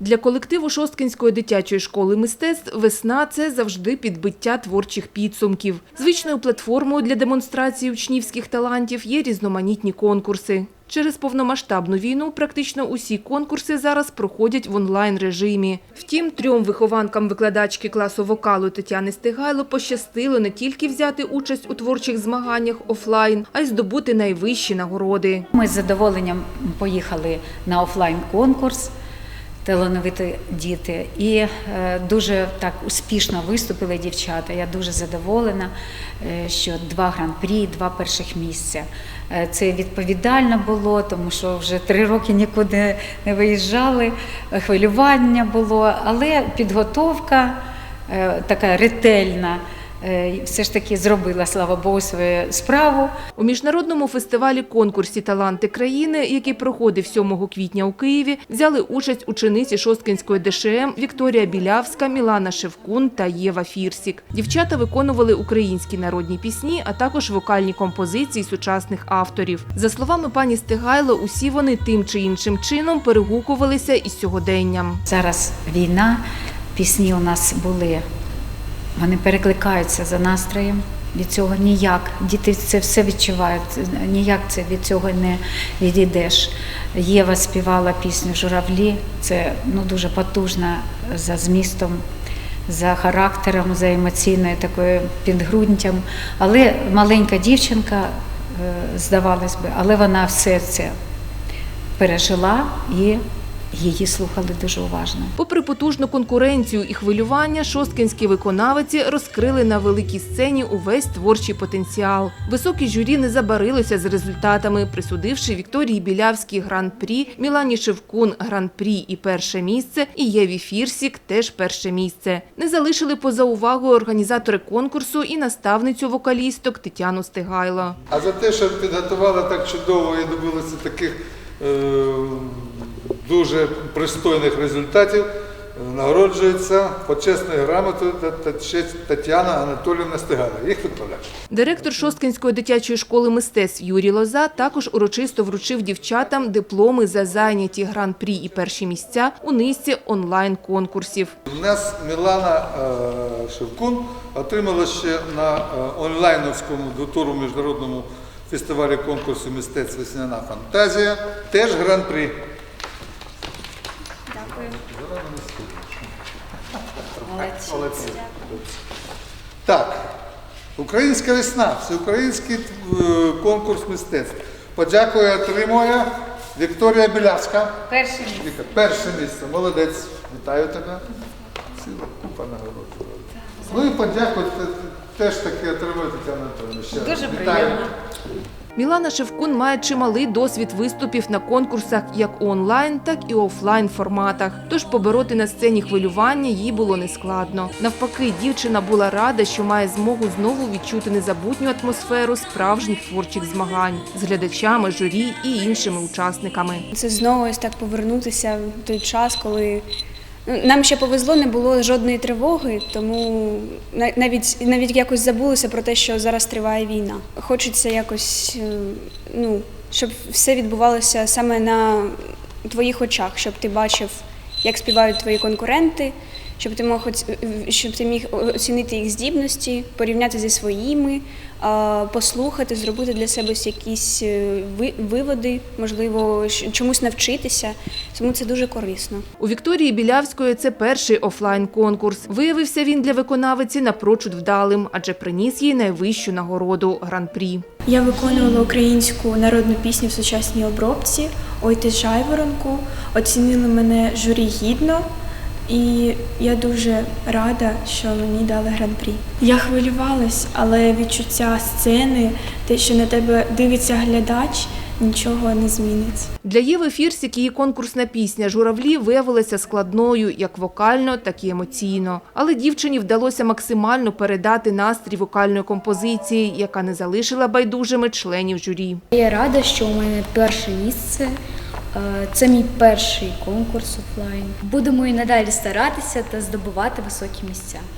Для колективу Шосткинської дитячої школи мистецтв весна це завжди підбиття творчих підсумків. Звичною платформою для демонстрації учнівських талантів є різноманітні конкурси. Через повномасштабну війну практично усі конкурси зараз проходять в онлайн режимі. Втім, трьом вихованкам викладачки класу вокалу Тетяни Стигайло пощастило не тільки взяти участь у творчих змаганнях офлайн, а й здобути найвищі нагороди. Ми з задоволенням поїхали на офлайн конкурс талановиті діти і е, дуже так успішно виступили дівчата. Я дуже задоволена, е, що два гран-прі, два перших місця. Е, Це відповідально було, тому що вже три роки нікуди не виїжджали, хвилювання було, але підготовка така ретельна. Е, Все ж таки зробила, слава Богу, свою справу. У міжнародному фестивалі конкурсі Таланти країни, який проходив 7 квітня у Києві, взяли участь учениці Шосткинської ДШМ Вікторія Білявська, Мілана Шевкун та Єва Фірсік. Дівчата виконували українські народні пісні, а також вокальні композиції сучасних авторів. За словами пані Стигайло, усі вони тим чи іншим чином перегукувалися із сьогоденням. Зараз війна, пісні у нас були, вони перекликаються за настроєм. Від цього ніяк. Діти це все відчувають, ніяк це від цього не відійдеш. Єва співала пісню Журавлі. Це ну, дуже потужна за змістом, за характером, за емоційною такою підґрунтям. Але маленька дівчинка, е, здавалось би, але вона все це пережила і її слухали дуже уважно. Попри потужну конкуренцію і хвилювання, шосткинські виконавиці розкрили на великій сцені увесь творчий потенціал. Високі журі не забарилося з результатами, присудивши Вікторії Білявській гран-прі, Мілані Шевкун гран-прі і перше місце, і Єві Фірсік теж перше місце. Не залишили поза увагою організатори конкурсу і наставницю вокалісток Тетяну Стигайло. А за те, що підготували так чудово і добилися таких е, дуже пристойних результатів, нагороджується почесною грамотою Тетяна Анатоліївна Стигала. Їх відправляють. Директор Шосткинської дитячої школи мистецтв Юрій Лоза також урочисто вручив дівчатам дипломи за зайняті гран-прі і перші місця у низці онлайн-конкурсів. У нас Мілана е, Шевкун отримала ще на е, онлайновському двотуру міжнародному фестивалі конкурсу мистецтв Весняна фантазія теж гран-прі. Молодці. Так, Українська весна, всеукраїнський е, конкурс мистецтв. Подякую отримує Вікторія Білявська. Перше місце. Перше місце, молодець. Вітаю тебе. Ціла купа нагород. Ну і подякую, теж таки отримує Тетяна раз. Дуже Вітаю. приємно. Мілана Шевкун має чималий досвід виступів на конкурсах як онлайн, так і офлайн форматах. Тож побороти на сцені хвилювання їй було нескладно. Навпаки, дівчина була рада, що має змогу знову відчути незабутню атмосферу справжніх творчих змагань з глядачами, журі і іншими учасниками. Це знову ось так повернутися в той час, коли нам ще повезло, не було жодної тривоги, тому навіть навіть якось забулося про те, що зараз триває війна. Хочеться якось, е, ну, щоб все відбувалося саме на твоїх очах, щоб ти бачив, як співають твої конкуренти, щоб ти мог щоб ти міг оцінити їх здібності, порівняти зі своїми, послухати, зробити для себе якісь е, виводи, можливо, чомусь навчитися. Тому це дуже корисно. У Вікторії Білявської це перший офлайн-конкурс. Виявився він для виконавиці напрочуд вдалим, адже приніс їй найвищу нагороду гран-прі. Я виконувала українську народну пісню в сучасній обробці Ой ти жайворонку. Оцінили мене журі гідно, і я дуже рада, що мені дали гран-прі. Я хвилювалась, але відчуття сцени, те, що на тебе дивиться глядач, нічого не зміниться. Для Єви Фірсік її конкурсна пісня Журавлі виявилася складною як вокально, так і емоційно. Але дівчині вдалося максимально передати настрій вокальної композиції, яка не залишила байдужими членів журі. Я рада, що у мене перше місце. Е, Це мій перший конкурс офлайн. Будемо і надалі старатися та здобувати високі місця.